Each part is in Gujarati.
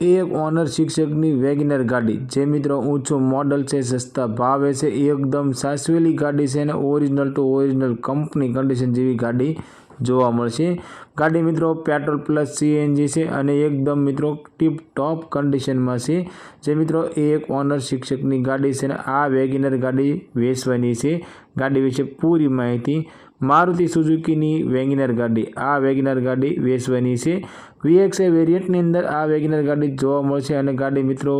એક ઓનર શિક્ષકની વેગનર ગાડી. જે મિત્રો ઊંચું મોડલ છે, સસ્તા ભાવે છે, એકદમ સાસવેલી ગાડી છે અને original to original company condition જેવી ગાડી જોવા મળશે. ગાડી મિત્રો પેટ્રોલ પ્લસ સીએનજી છે અને એકદમ મિત્રો ટીપ ટોપ કન્ડિશનમાં છે. જે મિત્રો, એક ઓનર શિક્ષકની ગાડી છે અને આ વેગનર ગાડી વેચવાની છે. ગાડી વિશે પૂરી માહિતી મારુતિ સુઝુકીની વેગનર ગાડી. આ વેગનર ગાડી વેચવાની છે. વીએક્સએ વેરિયન્ટની અંદર આ વેગનર ગાડી જોવા મળશે અને ગાડી મિત્રો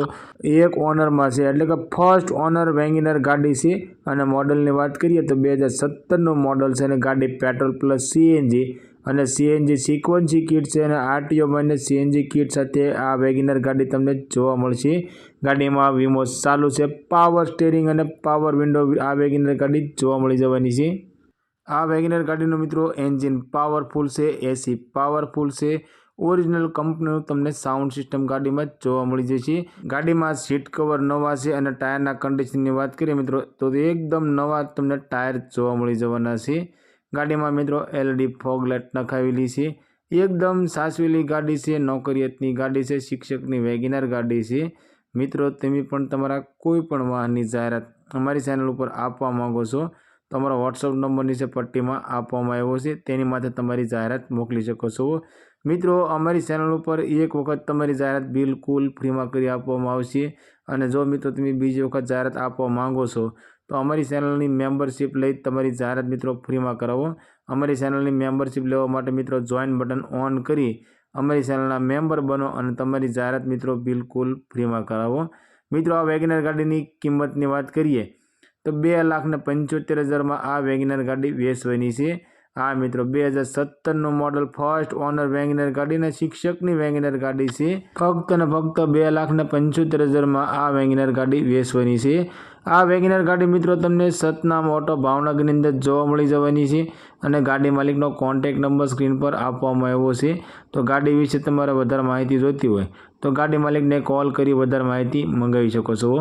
એક ઓનરમાં છે. એટલે કે ફર્સ્ટ ઓનર વેગનર ગાડી છે. અને મોડલની વાત કરીએ તો બે હજાર સત્તરનું મોડલ છે અને ગાડી પેટ્રોલ પ્લસ સીએનજી અને સીએનજી સિક્વન્સી કિટ છે અને આરટીઓ માઇનસ સીએનજી કિટ સાથે આ વેગનર ગાડી તમને જોવા મળશે. ગાડીમાં વીમો ચાલુ છે. પાવર સ્ટેરિંગ અને પાવર વિન્ડો આ વેગનર ગાડી જોવા મળી જવાની છે. આ વેગનર ગાડીનું મિત્રો એન્જિન પાવરફુલ છે એસી પાવરફુલ છે. ઓરિજિનલ કંપનીનું તમને સાઉન્ડ સિસ્ટમ ગાડીમાં જોવા મળી જશે. ગાડીમાં સીટ કવર નવા છે અને ટાયરના કન્ડિશનની વાત કરીએ મિત્રો, તો એકદમ નવા તમને ટાયર જોવા મળી જવાના છે. ગાડીમાં મિત્રો એલઈડી ફોગ લાઇટ નખાવેલી છે. એકદમ સાચવેલી ગાડી છે, નોકરિયાતની ગાડી છે, શિક્ષકની વેગેનાર ગાડી છે. મિત્રો, તમે પણ તમારા કોઈ પણ વાહનની જાહેરાત અમારી ચેનલ ઉપર આપવા માંગો છો તો અમારો વોટ્સઅપ નંબર નીચે પટ્ટીમાં આપવામાં આવ્યો છે, તેની માથે તમારી જાહેરાત મોકલી શકો છો. મિત્રો, અમારી ચેનલ ઉપર એક વખત તમારી જાહેરાત બિલકુલ ફ્રીમાં કરી આપવામાં આવશે. અને જો મિત્રો, તમે બીજી વખત જાહેરાત આપવા માંગો છો તો અમારી ચેનલની મેમ્બરશિપ લઈ તમારી જાહેરાત મિત્રો ફ્રીમાં કરાવો. અમારી ચેનલની મેમ્બરશિપ લેવા માટે મિત્રો જોઈન બટન ઓન કરી અમારી ચેનલના મેમ્બર બનો અને તમારી જાહેરાત મિત્રો બિલકુલ ફ્રીમાં કરાવો. મિત્રો, આ વેગનર ગાડીની કિંમતની વાત કરીએ તો બે લાખને પંચોતેર હજારમાં આ વેગનર ગાડી વેચવાની છે. આ મિત્રો, બે હજાર સત્તરનું મોડલ ફર્સ્ટ ઓનર વેગનર ગાડીને શિક્ષકની વેગનર ગાડી છે. ફક્ત અને ફક્ત બે લાખને પંચોતેર હજારમાં આ વેગનર ગાડી વેચવાની છે. આ વેગનર ગાડી મિત્રો તમને સતનામ ઓટો ભાવનગરની અંદર જોવા મળી જવાની છે અને ગાડી માલિકનો કોન્ટેક નંબર સ્ક્રીન પર આપવામાં આવ્યો છે. તો ગાડી વિશે તમારે વધારે માહિતી જોઈતી હોય તો ગાડી માલિકને કોલ કરી વધારે માહિતી મંગાવી શકો છો.